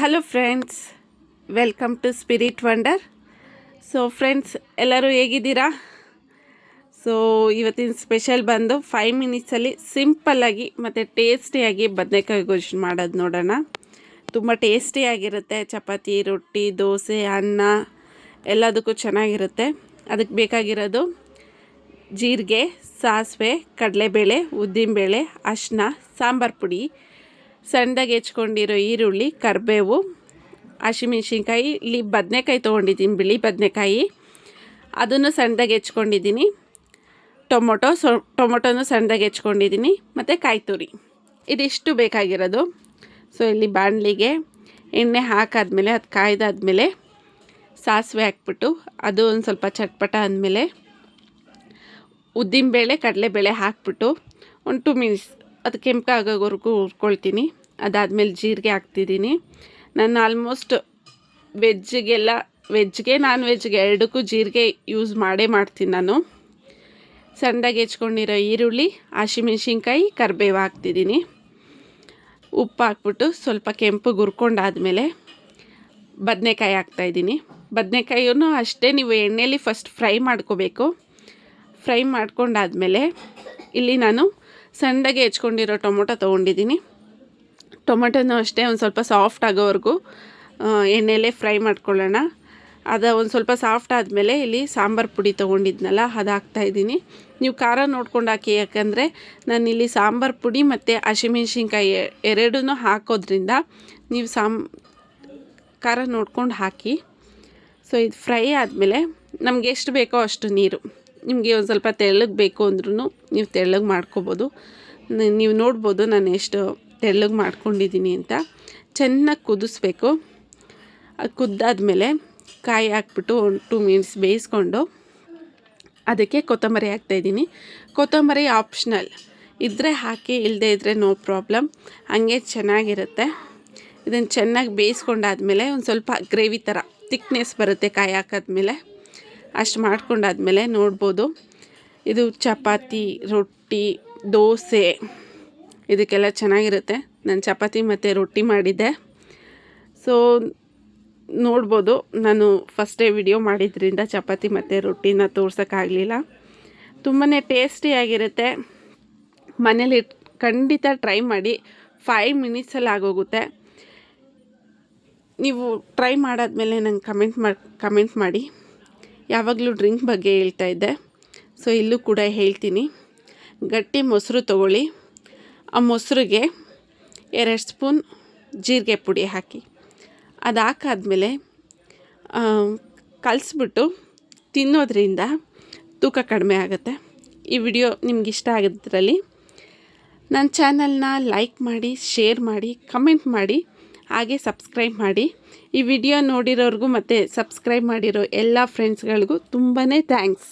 Hello friends welcome to Spirit Wonder so friends ಎಲ್ಲರೂ ಹೇಗಿದ್ದೀರಾ? So ಇವತ್ತಿನ ಸ್ಪೆಷಲ್ ಬಂದು ಫೈವ್ ಮಿನಿಟ್ಸಲ್ಲಿ ಸಿಂಪಲ್ಲಾಗಿ ಮತ್ತು ಟೇಸ್ಟಿಯಾಗಿ ಬದನೆಕಾಯಿ ಗೊಜ್ಜು ಮಾಡೋದು ನೋಡೋಣ. ತುಂಬ ಟೇಸ್ಟಿಯಾಗಿರುತ್ತೆ ಚಪಾತಿ, ರೊಟ್ಟಿ, ದೋಸೆ, ಅನ್ನ, ಎಲ್ಲದಕ್ಕೂ ಚೆನ್ನಾಗಿರುತ್ತೆ. ಅದಕ್ಕೆ ಬೇಕಾಗಿರೋದು ಜೀರಿಗೆ, ಸಾಸಿವೆ, ಕಡಲೆಬೇಳೆ, ಉದ್ದಿನಬೇಳೆ ಅರಿಶಿನ ಸಾಂಬಾರು ಪುಡಿ. ಸಣ್ಣದಾಗಿ ಹೆಚ್ಕೊಂಡಿರೋ ಈರುಳ್ಳಿ, ಕರಿಬೇವು, ಹಸಿಮೆಣ್ಸಿನ್ಕಾಯಿ, ಇಲ್ಲಿ ಬದನೆಕಾಯಿ ತೊಗೊಂಡಿದ್ದೀನಿ, ಬಿಳಿ ಬದನೆಕಾಯಿ. ಅದನ್ನು ಸಣ್ಣದಾಗಿ ಹೆಚ್ಕೊಂಡಿದ್ದೀನಿ. ಟೊಮೊಟೊ, ಸೊ, ಟೊಮೊಟೊನು ಸಣ್ಣದಾಗಿ ಹೆಚ್ಕೊಂಡಿದ್ದೀನಿ. ಮತ್ತು ಕಾಯಿ ತುರಿ. ಇದಿಷ್ಟು ಬೇಕಾಗಿರೋದು. ಸೊ, ಇಲ್ಲಿ ಬಾಣಲಿಗೆ ಎಣ್ಣೆ ಹಾಕಾದಮೇಲೆ, ಅದು ಕಾಯ್ದಾದ್ಮೇಲೆ ಸಾಸಿವೆ ಹಾಕ್ಬಿಟ್ಟು, ಅದು ಒಂದು ಸ್ವಲ್ಪ ಚಟ್ಪಟ ಅಂದಮೇಲೆ ಉದ್ದಿನಬೇಳೆ ಕಡಲೆಬೇಳೆ ಹಾಕ್ಬಿಟ್ಟು, ಒಂದು ಟು ಮಿನಿಟ್ಸ್ ಅದು ಕೆಂಪಾಗೋವರೆಗೂ ಹುರ್ಕೊಳ್ತೀನಿ. ಅದಾದಮೇಲೆ ಜೀರಿಗೆ ಹಾಕ್ತಿದ್ದೀನಿ. ನಾನು ಆಲ್ಮೋಸ್ಟ್ ವೆಜ್ಜಿಗೆಲ್ಲ ವೆಜ್ಗೆ ನಾನ್ ವೆಜ್ಗೆ ಎರಡಕ್ಕೂ ಜೀರಿಗೆ ಯೂಸ್ ಮಾಡೇ ಮಾಡ್ತೀನಿ ನಾನು. ಸಣ್ಣದಾಗಿ ಹೆಚ್ಕೊಂಡಿರೋ ಈರುಳ್ಳಿ, ಹಸಿಮೆಣ್ಸಿನ್ಕಾಯಿ, ಕರಿಬೇವು ಹಾಕ್ತಿದ್ದೀನಿ. ಉಪ್ಪು ಹಾಕ್ಬಿಟ್ಟು ಸ್ವಲ್ಪ ಕೆಂಪು ಗುರ್ಕೊಂಡಾದಮೇಲೆ ಬದನೆಕಾಯಿ ಹಾಕ್ತಾಯಿದ್ದೀನಿ ಬದನೆಕಾಯಿಯೂ ಅಷ್ಟೇ ನೀವು ಎಣ್ಣೆಯಲ್ಲಿ ಫಸ್ಟ್ ಫ್ರೈ ಮಾಡ್ಕೋಬೇಕು. ಫ್ರೈ ಮಾಡ್ಕೊಂಡಾದಮೇಲೆ ಇಲ್ಲಿ ನಾನು ಸಣ್ಣದಾಗಿ ಹೆಚ್ಕೊಂಡಿರೋ ಟೊಮೊಟೊ ತೊಗೊಂಡಿದ್ದೀನಿ. ಟೊಮೊಟೊನೂ ಅಷ್ಟೇ ಒಂದು ಸ್ವಲ್ಪ ಸಾಫ್ಟ್ ಆಗೋವರೆಗೂ ಎಣ್ಣೆಲೇ ಫ್ರೈ ಮಾಡ್ಕೊಳ್ಳೋಣ. ಅದು ಒಂದು ಸ್ವಲ್ಪ ಸಾಫ್ಟ್ ಆದಮೇಲೆ ಇಲ್ಲಿ ಸಾಂಬಾರು ಪುಡಿ ತೊಗೊಂಡಿದ್ನಲ್ಲ, ಅದು ಹಾಕ್ತಾಯಿದ್ದೀನಿ ನೀವು ಖಾರ ನೋಡ್ಕೊಂಡು ಹಾಕಿ, ಯಾಕಂದರೆ ನಾನಿಲ್ಲಿ ಸಾಂಬಾರು ಪುಡಿ ಮತ್ತು ಹಸಿಮೆಣ್ಸಿನ್ಕಾಯಿ ಎರಡೂ ಹಾಕೋದ್ರಿಂದ ನೀವು ಸಾಂ, ಖಾರ ನೋಡ್ಕೊಂಡು ಹಾಕಿ. ಸೊ ಇದು ಫ್ರೈ ಆದಮೇಲೆ ನಮಗೆ ಎಷ್ಟು ಬೇಕೋ ಅಷ್ಟು ನೀರು. ನಿಮಗೆ ಒಂದು ಸ್ವಲ್ಪ ತೆಳ್ಳಗೆ ಬೇಕು ಅಂದ್ರೂ ನೀವು ತೆಳ್ಳಗೆ ಮಾಡ್ಕೋಬೋದು. ನೀವು ನೋಡ್ಬೋದು ನಾನು ಎಷ್ಟು ತೆಳ್ಳಗೆ ಮಾಡ್ಕೊಂಡಿದ್ದೀನಿ ಅಂತ. ಚೆನ್ನಾಗಿ ಕುದಿಸ್ಬೇಕು. ಕುದ್ದಾದ್ಮೇಲೆ ಕಾಯಿ ಹಾಕ್ಬಿಟ್ಟು ಒಂದು ಟೂ ಮಿನಿಟ್ಸ್ ಬೇಯಿಸ್ಕೊಂಡು ಅದಕ್ಕೆ ಕೊತ್ತಂಬರಿ ಹಾಕ್ತಾಯಿದ್ದೀನಿ ಕೊತ್ತಂಬರಿ ಆಪ್ಷನಲ್ ಇದ್ದರೆ ಹಾಕಿ ಇಲ್ಲದೇ ಇದ್ದರೆ ನೋ ಪ್ರಾಬ್ಲಮ್ ಹಂಗೆ ಚೆನ್ನಾಗಿರುತ್ತೆ. ಇದನ್ನು ಚೆನ್ನಾಗಿ ಬೇಯಿಸ್ಕೊಂಡಾದ್ಮೇಲೆ ಒಂದು ಸ್ವಲ್ಪ ಗ್ರೇವಿ ಥರ ತಿಕ್ನೆಸ್ ಬರುತ್ತೆ ಕಾಯಿ ಹಾಕಾದ್ಮೇಲೆ. ಅಷ್ಟು ಮಾಡ್ಕೊಂಡಾದ್ಮೇಲೆ ನೋಡ್ಬೋದು. ಇದು ಚಪಾತಿ, ರೊಟ್ಟಿ, ದೋಸೆ ಇದಕ್ಕೆಲ್ಲ ಚೆನ್ನಾಗಿರುತ್ತೆ. ನಾನು ಚಪಾತಿ ಮತ್ತು ರೊಟ್ಟಿ ಮಾಡಿದ್ದೆ. ಸೊ ನೋಡ್ಬೋದು. ನಾನು ಫಸ್ಟೇ ವಿಡಿಯೋ ಮಾಡಿದ್ರಿಂದ ಚಪಾತಿ ಮತ್ತು ರೊಟ್ಟಿನ ತೋರ್ಸೋಕ್ಕಾಗಲಿಲ್ಲ. ತುಂಬಾ ಟೇಸ್ಟಿಯಾಗಿರುತ್ತೆ ಮನೇಲಿ ಖಂಡಿತ ಟ್ರೈ ಮಾಡಿ. ಫೈವ್ ಮಿನಿಟ್ಸಲ್ಲಿ ಆಗೋಗುತ್ತೆ. ನೀವು ಟ್ರೈ ಮಾಡಾದ್ಮೇಲೆ ನಂಗೆ ಕಮೆಂಟ್ ಮಾಡಿ ಕಮೆಂಟ್ ಮಾಡಿ. ಯಾವಾಗಲೂ ಡ್ರಿಂಕ್ ಬಗ್ಗೆ ಹೇಳ್ತಾ ಇದ್ದೆ. ಸೊ ಇಲ್ಲೂ ಕೂಡ ಹೇಳ್ತೀನಿ. ಗಟ್ಟಿ ಮೊಸರು ತೊಗೊಳ್ಳಿ. ಆ ಮೊಸರಿಗೆ ಎರಡು ಸ್ಪೂನ್ ಜೀರಿಗೆ ಪುಡಿ ಹಾಕಿ. ಅದು ಹಾಕಾದ್ಮೇಲೆ ಕಲಿಸ್ಬಿಟ್ಟು ತಿನ್ನೋದ್ರಿಂದ ತೂಕ ಕಡಿಮೆ ಆಗುತ್ತೆ. ಈ ವಿಡಿಯೋ ನಿಮ್ಗೆ ಇಷ್ಟ ಆಗಿದ್ರಲ್ಲಿ ನನ್ನ ಚಾನಲ್ನ ಲೈಕ್ ಮಾಡಿ, ಶೇರ್ ಮಾಡಿ, ಕಮೆಂಟ್ ಮಾಡಿ. ಹಾಗೆ ಸಬ್ಸ್ಕ್ರೈಬ್ ಮಾಡಿ. ಈ ವಿಡಿಯೋ ನೋಡಿರೋರಿಗೂ ಮತ್ತು ಸಬ್ಸ್ಕ್ರೈಬ್ ಮಾಡಿರೋ ಎಲ್ಲ ಫ್ರೆಂಡ್ಸ್ಗಳಿಗೂ ತುಂಬಾ ಥ್ಯಾಂಕ್ಸ್